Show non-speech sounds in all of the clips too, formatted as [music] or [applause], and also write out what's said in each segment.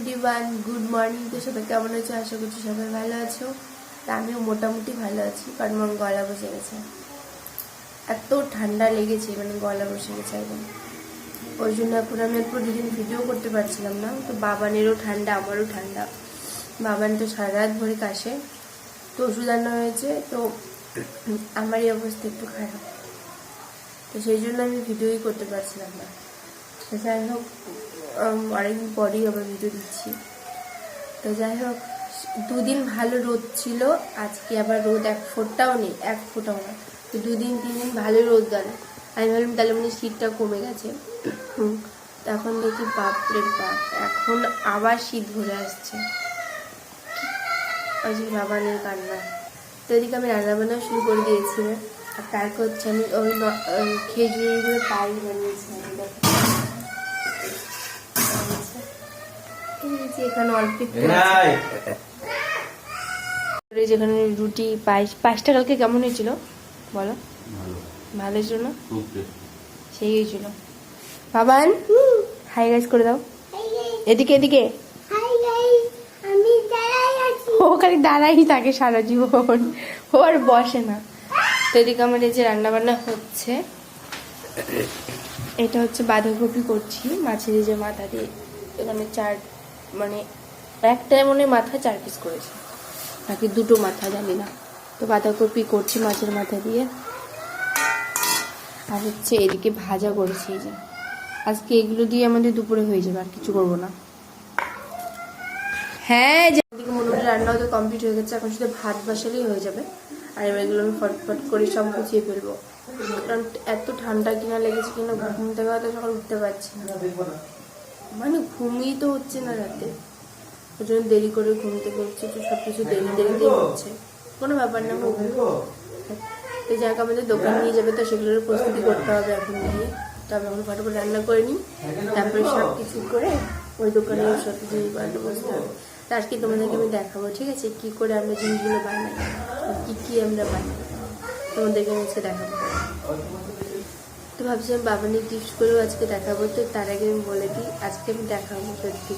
Everyone good morning তো সবাই কেমন আছো? আশা করছি সবাই ভালো আছো। তা আমিও মোটামুটি ভালো আছি, কারণ আমার গলা বসে গেছে। এত ঠান্ডা লেগেছে মানে গলা বসে গেছে একদম। ওই জন্য এখন আমি প্রতিদিন ভিডিও করতে পারছিলাম না। তো বাবানেরও ঠান্ডা, আমারও ঠান্ডা। বাবান তো সারা রাত ভরে কাশে, তো ওষুধ আনা হয়েছে, তো আমারই অবস্থা একটু খারাপ। তো সেই জন্য আমি ভিডিওই করতে পারছিলাম না। যাই হোক অনেকদিন পরেই আবার ভিডিও দিচ্ছি। তো যাই হোক, দুদিন ভালো রোদ ছিল, আজকে আবার রোদ এক ফোঁটাও নেই, এক ফোঁটাও না। তো দুদিন তিন দিন ভালো রোদ গেল আমি ভাবলাম তাহলে মানে শীতটা কমে গেছে। তখন দেখি, বাপরে বাপ, এখন আবার শীত ঘুরে আসছে। ওই যে বাবা নিয়ে কান্না। তো এদিকে আমি রান্না বান্না শুরু করে দিয়েছি। আর তারপর হচ্ছে আমি ওই খেজুরিগুলো পাই বানিয়েছিলাম। এখানে অল্প যেখানে রুটি পায়েস পায়েসটা কালকে কেমন হয়েছিল? বলো। ভালো। ছিল না? সেই হয়েছিল। বাবান হাই গাইজ করে দাও। এদিকে এদিকে। ও খালি দাঁড়াই থাকে সারা জীবন। ও আর বসে না। তো এদিকে আমার এই যে রান্না বান্না হচ্ছে। এটা হচ্ছে বাঁধাকপি করছি মাছের যে মাথা দিয়ে। এখানে চার মানে একটাই মনে মাথা চার পিস করেছে। নাকি দুটো মাথা জানি না। তো বাঁধাকপি করছি মাছের মাথা দিয়ে। আর হচ্ছে এদিকে ভাজা করেছি যে। আজকে এগুলো দিয়ে আমাদের দুপুরে হয়ে যাবে, আর কিছু করব না। হ্যাঁ যে এদিকে মোটামুটি রান্নাও তো কমপ্লিট হয়ে গেছে, এখন শুধু ভাত বসালেই হয়ে যাবে। আর এবার এগুলো আমি ফটফট করে সব গুছিয়ে ফেলব। কারণ এত ঠান্ডা কিনা লেগেছে কিনা, ঘুম থেকে হয়তো সকাল উঠতে পারছি না। মানে ঘুমিয়ে তো হচ্ছে না রাতে। ওই জন্য দেরি করে ঘুম থেকে উঠছে তো সব কিছু দেরি দেরিতেই হচ্ছে। কোনো ব্যাপার না তো যাক আমাদের দোকান নিয়ে যাবে তো সেগুলোর প্রস্তুতি করতে হবে এখন গিয়ে। তো আমি এখন ফটোফট রান্না করে নিই তারপরে সব কিছু করে ওই দোকানে সব কিছু বানাতে বসতে হবে। তো আজকে তোমাদেরকে আমি দেখাবো ঠিক আছে? কি করে আমরা জিনিসগুলো বানাই কি কি আমরা বানাই তোমাদেরকে আমি আজকে দেখাবো। তো ভাবছিলাম বাবানের গিফট করেও আজকে দেখাবো। তো তার আগে আমি বলে দিই, আজকে আমি দেখাবো সত্যি।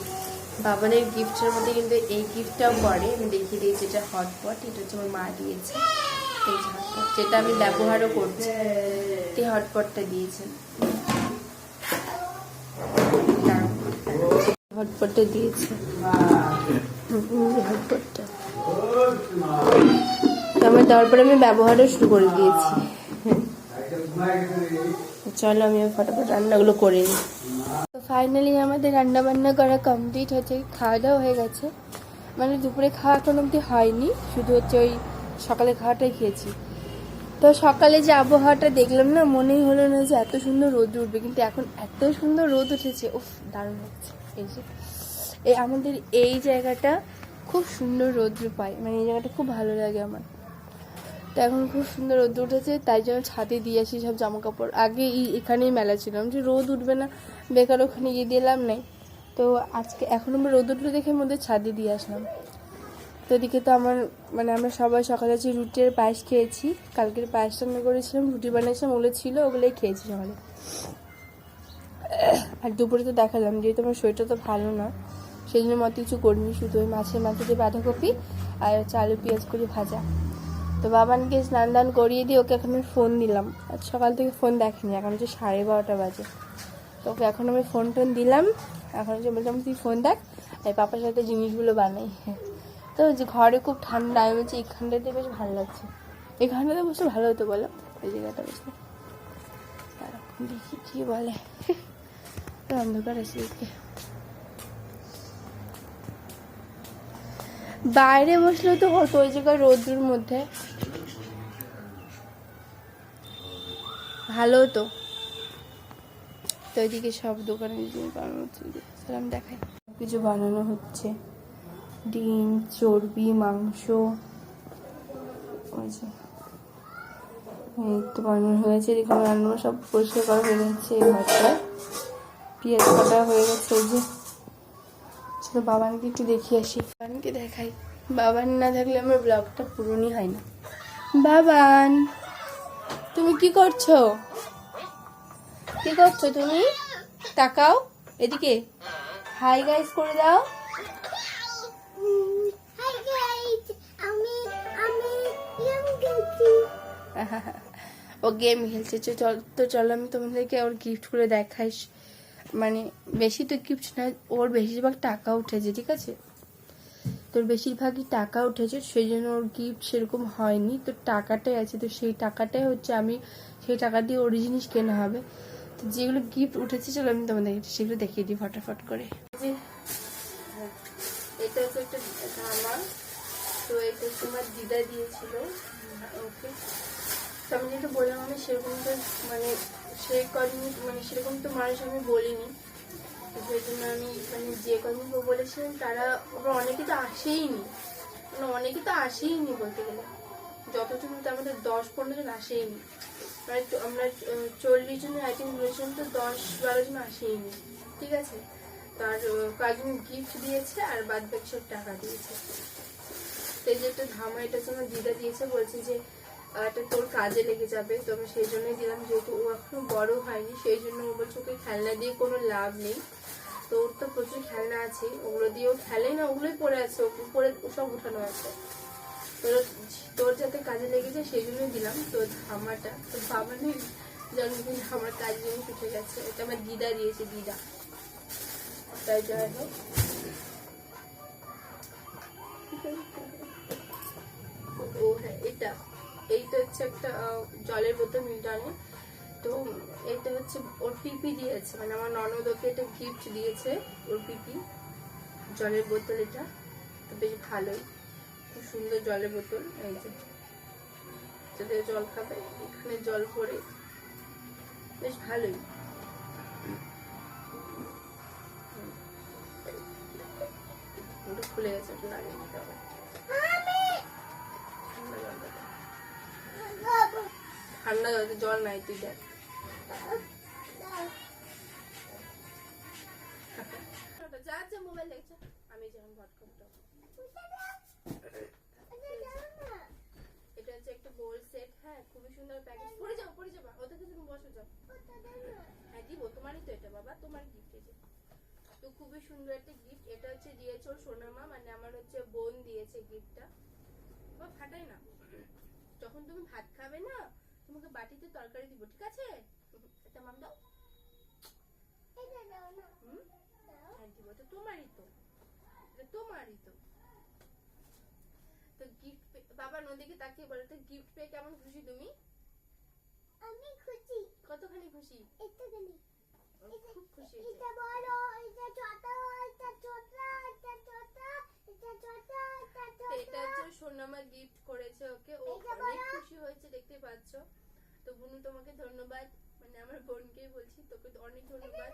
বাবানের গিফটের মধ্যে কিন্তু এই গিফটটাও পড়ে আমি দেখিয়ে দিয়েছি এটা হটপট এটা হচ্ছে আমার মা দিয়েছে। এই হটপট যেটা আমি ব্যবহারও করছি। এই হটপটটা দিয়েছেন হটপটটা দিয়েছে। হটপটটা তো আমার তারপরে আমি ব্যবহারও শুরু করে দিয়েছি। চলো আমি ফটাফট রান্নাগুলো করে নিই। তো ফাইনালি আমাদের রান্না বান্না করা কমপ্লিট হচ্ছে খাওয়া দাওয়া হয়ে গেছে। মানে দুপুরে খাওয়া এখন অবধি হয়নি, শুধু হচ্ছে ওই সকালে খাওয়াটাই খেয়েছি। তো সকালে যে আবহাওয়াটা দেখলাম না, মনেই হলো না যে এত সুন্দর রোদ উঠবে, কিন্তু এখন এত সুন্দর রোদ উঠেছে, উফ, দারুণ হচ্ছে এই যে, এই আমাদের এই জায়গাটা খুব সুন্দর রৌদ্র পায় মানে এই জায়গাটা খুব ভালো লাগে আমার। তো এখন খুব সুন্দর রোদ উঠেছে, তাই জন্য ছাদে দিয়ে আসি সব জামা কাপড় আগে এখানেই মেলা ছিলাম যে রোদ উঠবে না, বেকার ওখানে গিয়ে দিলাম নাই। তো আজকে, এখন আমরা রোদ উঠল দেখে মধ্যে ছাদে দিয়ে আসলাম। তো এদিকে তো আমার মানে আমরা সবাই সকালে যে রুটির পায়েস খেয়েছি। কালকের পায়েস রান্না করেছিলাম, রুটি বানিয়েছিলাম, ওগুলো ছিল, ওগুলোই খেয়েছি সকালে। আর দুপুরে তো দেখালাম, যেহেতু আমার শরীরটা তো ভালো না, সেই জন্য মতো কিছু করিনি, শুধু ওই মাছের মাথা দিয়ে বাঁধাকপি আর হচ্ছে আলু পেঁয়াজ করে ভাজা। তো বাবানকে স্নান দান করিয়ে দিয়ে ওকে এখন আমি ফোন দিলাম সকাল থেকে ফোন দেখেনি, এখন হচ্ছে সাড়ে বারোটা বাজে। তো ওকে এখন আমি ফোন টোন দিলাম, এখন হচ্ছে বললাম তুই ফোন দেখ আর পাপার সাথে জিনিসগুলো বানাই। তো যে ঘরে খুব ঠান্ডা, আমি বলছি এখানটাতে বেশ ভালো লাগছে। এখানটাতে বসে ভালো হতো বলো। এই জায়গাটা বসে। দেখি কি বলে। অন্ধকার আছে বাইরে বসলেও তো হতো, ওই জায়গায় রোদ্রুর মধ্যে। ভালো হতো। তো এদিকে সব দোকানে বানানো সালাম দেখাই। কিছু বানানো হচ্ছে। ডিম, চর্বি, মাংস। এই তো বানানো হয়েছে এদিকে রান্না সব পরিষ্কার করা হয়ে গেছে এই ঘরটা পেঁয়াজ কাটা হয়ে গেছে ওই যে। চলো বাবানকে একটু দেখিয়ে আসি। বাবানকে দেখাই। বাবান না থাকলে আমার ব্লগটা পূরণই হয় না। বাবান তুমি কি করছ? কি করছ তুমি? তাকাও এদিকে। হাই গাইস করে দাও। [laughs] ও গেম খেলছে। তো চল তো চলো আমি তোমাদেরকে ওর গিফটগুলো দেখাইস মানে বেশি তো গিফট না ওর বেশিরভাগ টাকা উঠেছে, ঠিক আছে? তোর বেশিরভাগই টাকা উঠেছে সেই জন্য ওর গিফট সেরকম হয়নি। তো টাকাটাই আছে, তো সেই টাকাটাই হচ্ছে আমি, সেই টাকা দিয়ে ওর জিনিস কেনা হবে। তো যেগুলো গিফট উঠেছে, চলো আমি তোমাদের সেগুলো দেখিয়ে দিই ফটাফট করে। এটা হচ্ছে একটা ধামা। তো এটা তোমার দিদা দিয়েছিল। ওকে। তো আমি যেটা বললাম, আমি সেরকম তো মানে সে কদিন মানে সেরকম তো মানুষ আমি বলিনি। সেই জন্য আমি মানে যে কদিন বলেছিলাম তারা ওরা অনেকে তো আসেইনি। মানে অনেকে তো আসেইনি বলতে গেলে। যতজন তো আমাদের দশ, পনেরো জন আসেইনি। মানে আমরা চল্লিশ জন আইটেম বলেছিলাম তো দশ, বারো জন আসেইনি। ঠিক আছে? তার কয়েকজন গিফট দিয়েছে আর বাদ বাকি সব টাকা দিয়েছে। সেই যে একটা ধামা এটা আমার দিদা দিয়েছে, বলছে যে এটা তোর কাজে লেগে যাবে তো আমি সেই জন্যই দিলাম, যেহেতু ও এখনও বড় হয়নি, সেই জন্য ও বলছে ওকে খেলনা দিয়ে কোনো লাভ নেই। তো ওর তো প্রচুর খেলনা আছে, ওগুলো দিয়েও খেলে না, ওগুলোই পড়ে আছে পরে সব উঠানো আছে। তোর তোর যাতে কাজে লেগে যায়, সেই জন্যই দিলাম, তো ধামাটা তো বাবা নেই জন্মদিন আমার কাজ জিনিস উঠে গেছে, এটা আমার দিদা দিয়েছে, দিদা। তাই যাই হোক। ও হ্যাঁ এটা। এইটা হচ্ছে একটা জলের বোতল মিল্টনে তো এটা হচ্ছে ওর পিপি দিয়েছে মানে আমার ননদ ওকে এটা গিফট দিয়েছে ওর পিপি, জলের বোতল এটা। তো বেশ ভালোই, খুব সুন্দর জলের বোতল, এই যে। যাতে জল খাবে, এখানে জল ভরে। বেশ ভালোই। খুলে গেছে, একটু দিতে হবে। ঠান্ডা জল জল নাই, তুই দেখ। আমি যেমন এটা হচ্ছে একটা সেট হ্যাঁ খুবই সুন্দর প্যাকেজ পড়ে যাও যাবা। ওদের যাও। হ্যাঁ তোমারই তো এটা, বাবা। তোমার গিফট তো খুবই সুন্দর একটা গিফট এটা হচ্ছে সোনামা মানে আমার হচ্ছে বোন দিয়েছে গিফটটা ফাটাই না। যখন তুমি ভাত খাবে না তোমাকে বাটিতে তরকারি দিব ঠিক আছে? এটা মাম দাও। হুম? হ্যাঁ দিব। তো তোমারই তো। তোমারই তো। তো গিফট বাবা নদীকে তাকিয়ে বলে তো গিফট পেয়ে কেমন খুশি তুমি? আমি খুশি। কতখানি খুশি? একটুখানি খুব খুশি এটা বড় এটা ছোট এটা হচ্ছে সোনামা গিফট করেছে ওকে। ও অনেক খুশি হয়েছে দেখতে পাচ্ছ। তো বুনু তোমাকে ধন্যবাদ। মানে আমার বোনকেই বলছি তোকে তো অনেক ধন্যবাদ।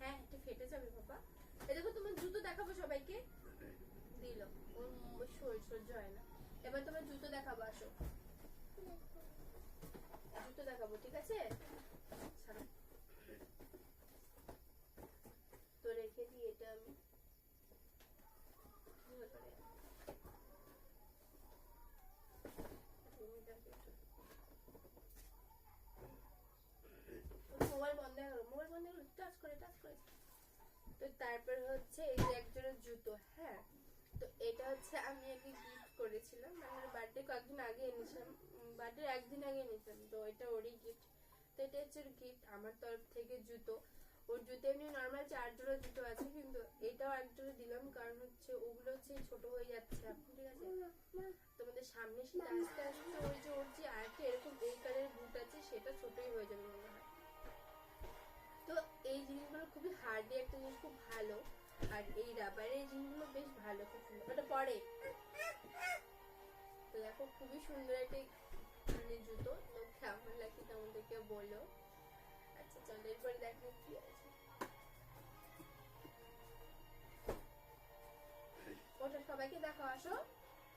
হ্যাঁ এটা ফেটে যাবে বাবা। এই দেখো তোমার জুতো দেখাবো সবাইকে। দিল ওর সহ্য সহ্য হয় না। এবার তোমার জুতো দেখাবো আসো। জুতো দেখাবো ঠিক আছে ছাড়ো। তো রেখে দিই এটা আমি কি ব্যাপারে? রুমিটাকে একটু- মোবাইল বন্ধ হয়ে গেল মোবাইল বন্ধ হয়ে গেল টাচ করে টাচ করে তো তারপর হচ্ছে এই যে একজোড়া জুতো হ্যাঁ? তো এটা হচ্ছে আমি আগে গিফট করেছিলাম মানে আমার বার্থডে কয়েকদিন আগে এনেছিলাম বার্থডে একদিন আগে এনেছিলাম, তো এটা ওরই গিফট তো এটা হচ্ছে গিফট আমার তরফ থেকে জুতো। ওর জুতো এমনি নর্মাল চার জোড়া জুতো আছে, কিন্তু এটাও এক জোড়া দিলাম, কারণ হচ্ছে ওগুলো হচ্ছে ছোট হয়ে যাচ্ছে এখন, ঠিক আছে? তোমাদের সামনে সেটা আস্তে আস্তে ওই যে ওর যে আরেকটা এরকম এই কালারের বুট আছে, সেটা ছোটই হয়ে যাবে, মনে হয়। তো এই জিনিসগুলো খুবই হার্ডি একটা জিনিস খুব ভালো। আর এই রাবারের জিনিসগুলো বেশ ভালো খুব সুন্দর। ওটা পরে। তো দেখো খুবই সুন্দর একটা মানে জুতো। তো কেমন লাগে তোমাদেরকে বলো? আচ্ছা চলো এরপরে দেখো কি আছে। ওটা সবাইকে দেখো আসো। তো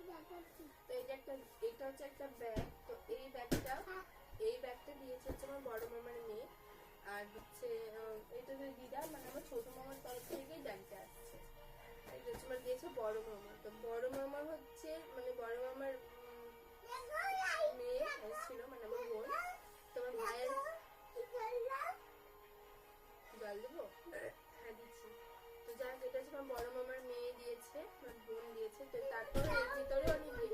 যে একটা এটা হচ্ছে একটা ব্যাগ তো এই ব্যাগটা এই ব্যাগটা দিয়েছে হচ্ছে আমার বড় মামার মেয়ে। আর হচ্ছে এটা যে দিদা মানে আমার ছোট মামার তরফ থেকেই জানতে আসছে। আর এটা আমার দিয়েছে বড় মামা। তো বড় মামার হচ্ছে মানে বড় মামার মেয়ে ছিল মানে আমার বোন। তো আমার ভাইয়ের জল দেবো? হ্যাঁ দিচ্ছি। তো যাই যেটা এটা আমার বড় মামার মেয়ে দিয়েছে আমার বোন দিয়েছে। তো তারপরে এর ভিতরে অনেক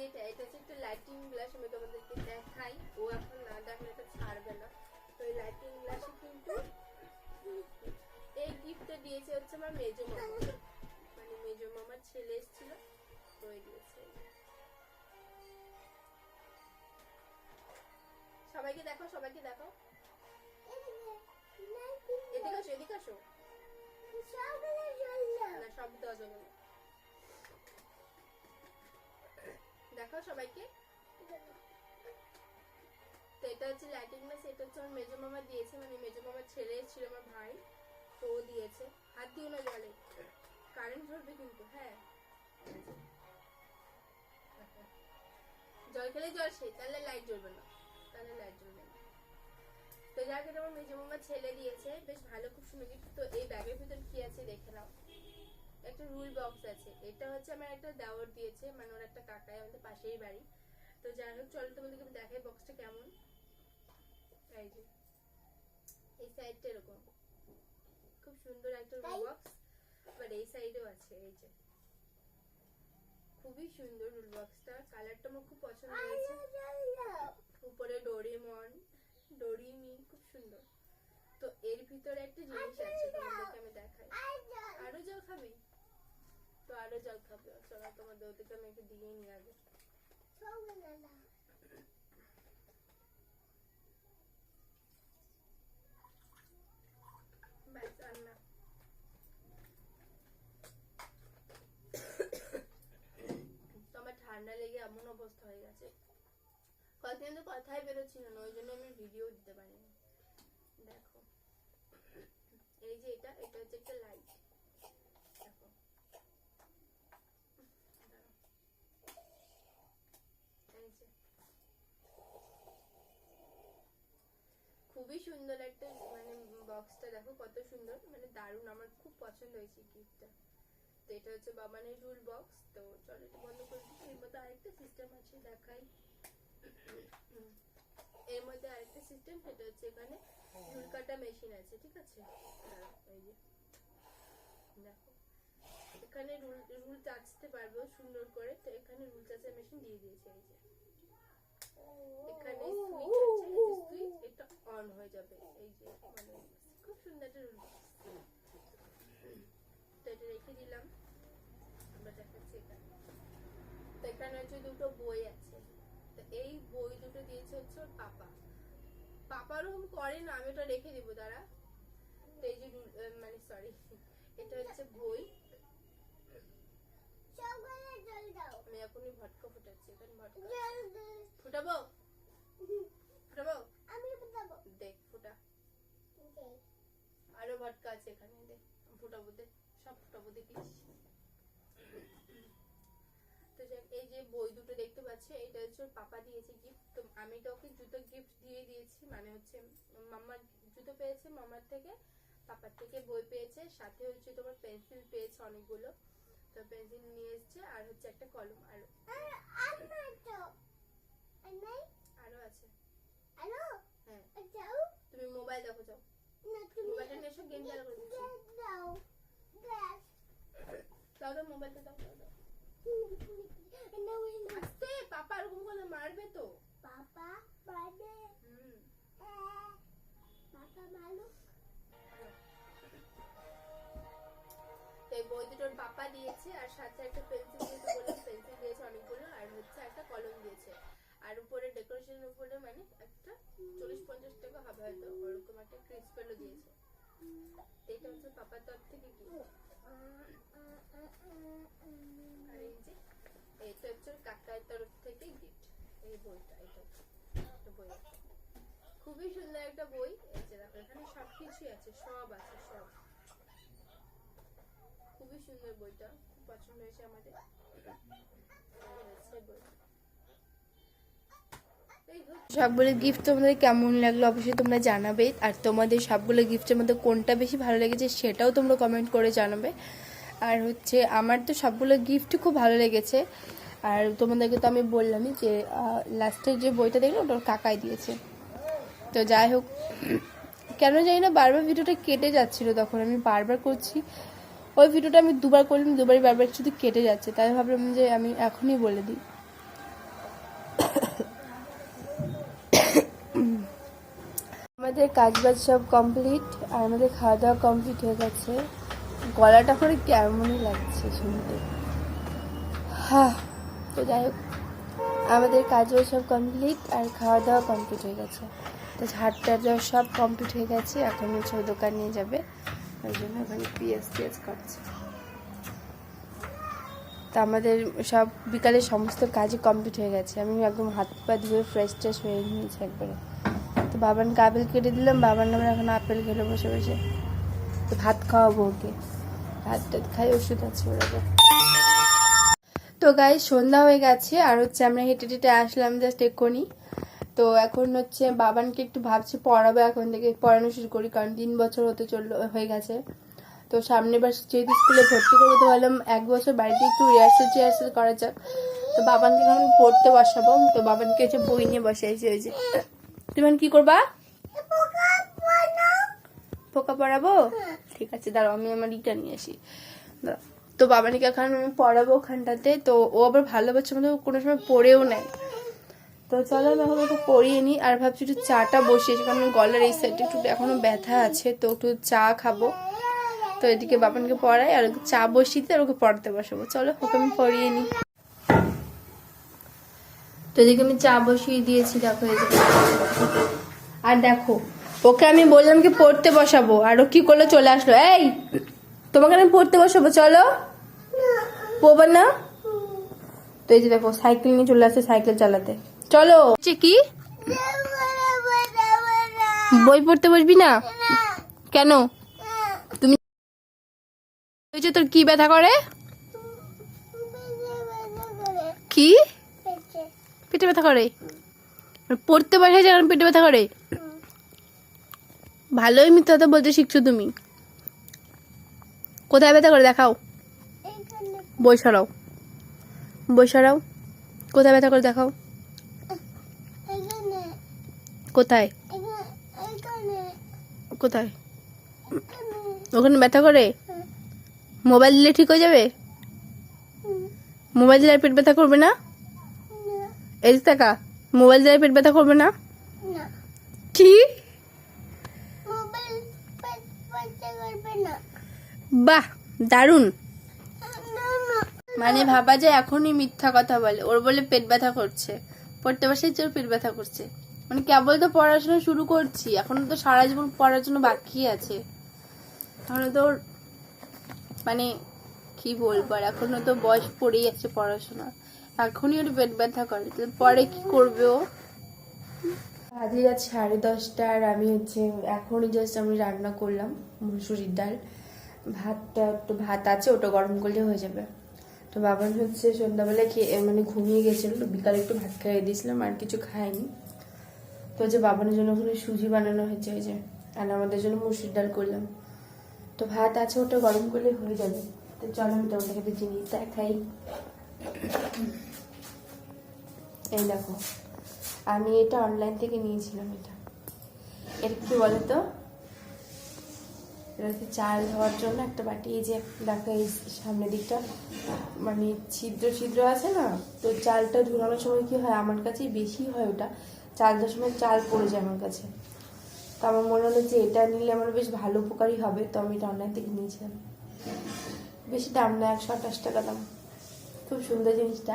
যেটা, এটা হচ্ছে একটা লাইটিং গ্লাস আমি তোমাদেরকে দেখাই। ও এখন না দেখলে তো ছাড়বে না। তো এই লাইটিং গ্লাসে কিন্তু এই গিফটটা দিয়েছে হচ্ছে আমার মেজো মামা। মানে মেজো মামার ছেলে এসেছিল, তো দিয়েছে। সবাইকে দেখো সবাইকে দেখো এদিকে আসো এদিকে আসো। না শব্দ অজগর যাবে না দেখো সবাইকে। তো এটা হচ্ছে লাইটিং মাছ এটা হচ্ছে আমার মেজো মামা দিয়েছে মানে মেজো মামার ছেলে ছিল আমার ভাই, তো ও দিয়েছে। হাত দিও না জলে। কারেন্ট ধরবে কিন্তু হ্যাঁ। জল খেলে জল সেই তাহলে লাইট জ্বলবে না, তাহলে লাইট জ্বলবে না। তো যাকে আমার মেজো মামার ছেলে দিয়েছে, বেশ ভালো, খুব সুন্দর। তো এই ব্যাগের ভিতর কি আছে দেখে নাও। একটা রুল বক্স আছে। এটা হচ্ছে আমার একটা দেওয়ার দিয়েছে মানে ওর একটা কাকাই আমাদের পাশেই বাড়ি। তো যাই হোক চলো তোমাদেরকে আমি দেখাই বক্সটা কেমন। এই যে এই সাইডটা এরকম। খুব সুন্দর একটা রুল বক্স আবার এই সাইডেও আছে এই যে। খুবই সুন্দর রুল বক্সটা কালারটা আমার খুব পছন্দ হয়েছে। উপরে ডোরেমন ডোরিমি খুব সুন্দর। তো এর ভিতরে একটা জিনিস আছে তোমাদেরকে আমি দেখাই। আরও জল খাবি। তো আরও জল খাবে। চলো তোমাদের ওদেরকে আমি একটু দিয়ে নিই আগে। ব্যাস ঠান্ডা লেগে এমন অবস্থা হয়ে গেছে। কয়েকদিন তো কথাই বেরোচ্ছিল না, ওই জন্য আমি ভিডিও দিতে পারিনি। দেখো। এই যে এটা এটা হচ্ছে একটা লাইট দেখো দাঁড়াও। এই যে। খুবই সুন্দর একটা মানে বক্সটা দেখো কত সুন্দর মানে দারুণ আমার খুব পছন্দ হয়েছে গিফটটা তো এটা হচ্ছে বাবানের রুল বক্স তো চলো এটা বন্ধ করে দিচ্ছি এর মধ্যে আরেকটা সিস্টেম আছে দেখাই। এর মধ্যে আরেকটা সিস্টেম সেটা হচ্ছে এখানে চুল কাটা মেশিন আছে ঠিক আছে? দাঁড়াও, এই যে। দেখো এখানে রুল রুল চাচতে পারব সুন্দর করে তো এখানে রুল চাচার মেশিন দিয়ে দিয়েছে এই যে। এখানে সুইচ আছে এই যে সুইচ এটা অন হয়ে যাবে। এই যে মানে খুব সুন্দর একটা রুল তো এটা রেখে দিলাম। আমরা দেখাচ্ছি এখানে। তো এখানে হচ্ছে দুটো বই আছে। তো এই বই দুটো দিয়েছে হচ্ছে ওর পাপা। পাপা ওরকম করে না আমি ওটা রেখে দিব দাঁড়া। তো এই যে মানে সরি এটা হচ্ছে বই। আমি এখনই ভটকা ফুটাচ্ছি এখানে ভটকা ফুটাবো? ফুটাবো দেখ ফুটা আরও আছে এখানে দেখ ফুটাবো দে সব ফুটাবো দেখিস? তো এই যে বই দুটো দেখতে পাচ্ছে এটা হচ্ছে পাপা দিয়েছে গিফট তো আমি তো ওকে জুতো গিফট দিয়ে দিয়েছি মানে হচ্ছে মামার জুতো পেয়েছে মামার থেকে পাপার থেকে বই পেয়েছে সাথে হচ্ছে তোমার পেন্সিল পেয়েছে অনেকগুলো তো পেন্সিল নিয়ে এসেছে আর হচ্ছে একটা কলম আর আরও আছে। হ্যাঁ। তুমি মোবাইল দেখো যাও। পাপা এরকম মারবে তো। পাপা পাপা মালু এই বই দুটোর পাপা দিয়েছে আর সাথে একটা পেন্সিল দিয়েছে বলে পেন্সিল দিয়েছে অনেকগুলো আর হচ্ছে একটা কলম দিয়েছে। আর উপরে ডেকোরেশনের উপরে মানে একটা চল্লিশ পঞ্চাশ টাকা হবে হয়তো, ওরকম একটা ক্রিস পেনও দিয়েছে এটা হচ্ছে পাপার তরফ থেকে কি আর এই যে এটা হচ্ছে কাকার তরফ থেকে গিফট এই বইটা এটা বই। খুবই সুন্দর একটা বই, এই যে দেখো, এখানে সবকিছুই আছে, সব আছে, সব খুবই সুন্দর বইটা, খুব পছন্দ হয়েছে আমাদের বই। সবগুলো গিফট তোমাদের কেমন লাগল অবশ্যই তোমরা জানাবে। আর তোমাদের সবগুলো গিফটের মধ্যে কোনটা বেশি ভালো লেগেছে সেটাও তোমরা কমেন্ট করে জানাবে। আর হচ্ছে আমার তো সবগুলো গিফট খুব ভালো লেগেছে। আর তোমাদেরকে তো আমি বললামই যে লাস্টের যে বইটা দেখল ওটা কাকাই দিয়েছে। তো যাই হোক, কেন জানি না বারবার ভিডিওটা কেটে যাচ্ছিল তখন। আমি বারবার করছি। ওই ভিডিওটা আমি দুবার করলাম, দুবারই বারবার শুধু কেটে যাচ্ছে। তাই ভাবলাম যে আমি এখনই বলে দিই। আমাদের কাজ বাজ সব কমপ্লিট আর আমাদের খাওয়া দাওয়া কমপ্লিট হয়ে গেছে। গলাটা করে কেমনই লাগছে শুনতে। হ্যাঁ তো যাই হোক, আমাদের কাজও সব কমপ্লিট আর খাওয়া দাওয়া কমপ্লিট হয়ে গেছে। তো টাড় দেওয়া সব কমপ্লিট হয়ে গেছে, এখন হচ্ছে দোকান নিয়ে যাবে। ওই জন্য ওখানে পিঁয়াজ টিয়াজ কাটছে তো আমাদের সব বিকালে সমস্ত কাজই কমপ্লিট হয়ে গেছে। আমি একদম হাত পা ধুয়ে ফ্রেশ ট্রেশ হয়ে নিয়েছি একবারে। বাবানকে আপেল কেটে দিলাম, বাবার নামে এখন আপেল খেলো বসে বসে। ভাত খাওয়াবো ওকে। ভাত টাত খাই, ওষুধ আছে ওরা তো গাই সন্ধ্যা হয়ে গেছে, আর হচ্ছে আমরা হেঁটে টেটে আসলাম জাস্ট এক্ষুনি। তো এখন হচ্ছে বাবানকে একটু ভাবছি পড়াবো এখন থেকে, পড়ানো শুরু করি, কারণ তিন বছর হতে চলল, হয়ে গেছে। তো সামনে বার যেহেতু স্কুলে ভর্তি করব, তো ভাবলাম এক বছর বাড়িতে একটু রিহার্সেল টিহার্সেল করা যাক। তো বাবানকে এখন পড়তে বসাবো, তো বাবানকে হচ্ছে বই নিয়ে বসাইছি ওই যে। তুমি কি করবা? পোকা পড়াবো? ঠিক আছে দাঁড়াও আমি আমার ইটা নিয়ে আসি। দাঁড়াও। তো বাবানিকে এখন আমি পড়াবো ওখানটাতে। তো ও আবার ভালো বাচ্চা মতো কোনো সময় পড়েও নেয় তো চলো আমি এখন একটু পড়িয়ে নিই আর ভাবছি একটু চাটা বসিয়েছি কারণ গলার এই সাইডে একটু এখনও ব্যথা আছে তো একটু চা খাব। তো এদিকে বাবানকে পড়াই আর ওকে চা বসিয়ে আর ওকে পড়াতে বসাবো। চলো ওকে আমি পড়িয়ে নিই। তো এদিকে আমি চা বসিয়ে দিয়েছি, দেখো। আর দেখো, ওকে আমি বললাম কি পড়তে বসাবো, আর ও কি করল চলে আসলো। এই, তোমাকে আমি পড়তে বসাবো, চলো। পড়বে না? তো এই যে দেখো, সাইকেল নিয়ে চলে আসছে সাইকেল চালাতে। চলো। কি? বই পড়তে বসবি না? কেন? তুমি তোর কি ব্যথা করে? কি? পেটে ব্যথা করে। পড়তে বসে যখন পেটে ব্যথা করে। ভালোই মিথ্যা কথা বলতে শিখছো তুমি। কোথায় ব্যথা করে দেখাও। বই সরাও। বই সরাও। কোথায় ব্যথা করে দেখাও। কোথায়? কোথায়? ওখানে ব্যথা করে? মোবাইল দিলে ঠিক হয়ে যাবে? মোবাইল দিলে আর পেট ব্যথা করবে না? এই টাকা মোবাইল আর পেট ব্যথা করবে না? কি? বাহ দারুণ। মানে ভাবা যায় এখনই মিথ্যা কথা বলে। ওর বলে পেট ব্যথা করছে। পড়তে বসে ওর পেট ব্যথা করছে। মানে কেবল তো পড়াশোনা শুরু করছি। এখনও তো সারা জীবন পড়ার জন্য বাকি আছে। তাহলে তো মানে কি বলব আর? এখনও তো বয়স পড়েই আছে পড়াশোনা। এখনই ওর পেট ব্যথা করে পরে কি করবে ও? আজকে রাত সাড়ে দশটা আর আমি হচ্ছে, এখনই জাস্ট আমি রান্না করলাম, মুসুরির ডাল। ভাতটা একটু, ভাত আছে, ওটা গরম করলে হয়ে যাবে। তো বাবার হচ্ছে সন্ধ্যাবেলা খেয়ে মানে ঘুমিয়ে গেছিল, তো বিকালে একটু ভাত খাইয়ে দিয়েছিলাম, আর কিছু খাইনি। তো যে বাবানের জন্য ওখানে সুজি বানানো হয়েছে ওই যে, আর আমাদের জন্য মুসুর ডাল করলাম। তো ভাত আছে, ওটা গরম করলে হয়ে যাবে। তো চলো আমি তোমাদের একটা জিনিস দেখাই এই দেখো, আমি এটা অনলাইন থেকে নিয়েছিলাম এটা। এর কি বলো তো এটা চাল ধোয়ার জন্য একটা বাটি, এই যে দেখো এই সামনের দিকটা মানে ছিদ্র ছিদ্র আছে না? তো চালটা ধুলানোর সময় কি হয়, আমার কাছে বেশি হয় ওটা। চাল দেওয়ার সময় চাল পড়ে যায় আমার কাছে। তো আমার মনে হলো যে এটা নিলে আমার বেশ ভালো উপকারী হবে, তো আমি এটা অনলাইন থেকে নিয়েছিলাম। বেশি দাম না, একশো আঠাশ টাকা দাম। খুব সুন্দর জিনিসটা।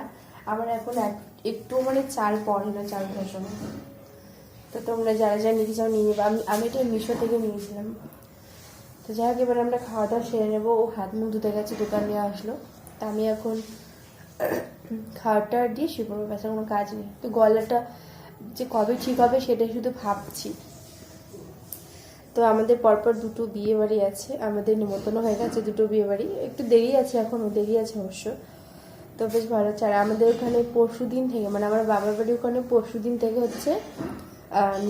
আমার এখন এক, একটু মানে চাল পড়ে না চাল সময় তো তোমরা যারা যারা নিতে চাও নিয়ে নেবে। আমি আমি এটা মিশো থেকে নিয়েছিলাম। তো যাই হোক, এবার আমরা খাওয়া দাওয়া সেরে নেব। ও হাত মুখ ধুতে গেছে, দোকান নিয়ে আসলো। তা আমি এখন [clears throat] খাওয়াটা দিয়ে শুয়ে পড়ব কোনো কাজ নেই। তো গলাটা যে কবে ঠিক হবে সেটা শুধু ভাবছি। তো আমাদের পরপর দুটো বিয়ে বাড়ি আছে। আমাদের নিমন্ত্রণ হয়ে গেছে দুটো বিয়ে বাড়ি একটু দেরি আছে এখনও দেরি আছে অবশ্য। তো বেশ ভালো আর আমাদের ওখানে পরশু দিন থেকে মানে আমার বাবার বাড়ির ওখানে পরশু দিন থেকে হচ্ছে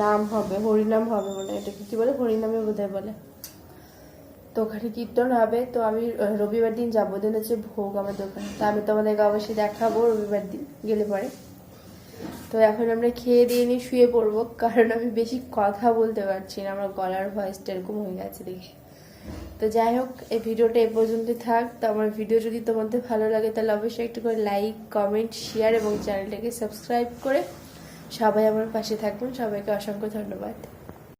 নাম হবে, হরিনাম হবে মানে এটাকে কি বলে? হরিনামে বোধহয় বলে। তো ওখানে কীর্তন হবে, তো আমি রবিবার দিন যাব। দিন হচ্ছে ভোগ আমার দোকানে তো আমি তোমাদেরকে অবশ্যই দেখাবো রবিবার দিন, গেলে পরে। তো এখন আমরা খেয়ে দিয়ে নিয়ে শুয়ে পড়ব, কারণ আমি বেশি কথা বলতে পারছি না, আমার গলার ভয়েসটা এরকম হয়ে গেছে দেখে। তো যাই হোক, এই ভিডিওটা এ পর্যন্তই থাক। তো আমার ভিডিও যদি তোমাদের ভালো লাগে, তাহলে অবশ্যই একটু করে লাইক কমেন্ট শেয়ার এবং চ্যানেলটাকে সাবস্ক্রাইব করে সবাই আমার পাশে থাকবেন। সবাইকে অসংখ্য ধন্যবাদ।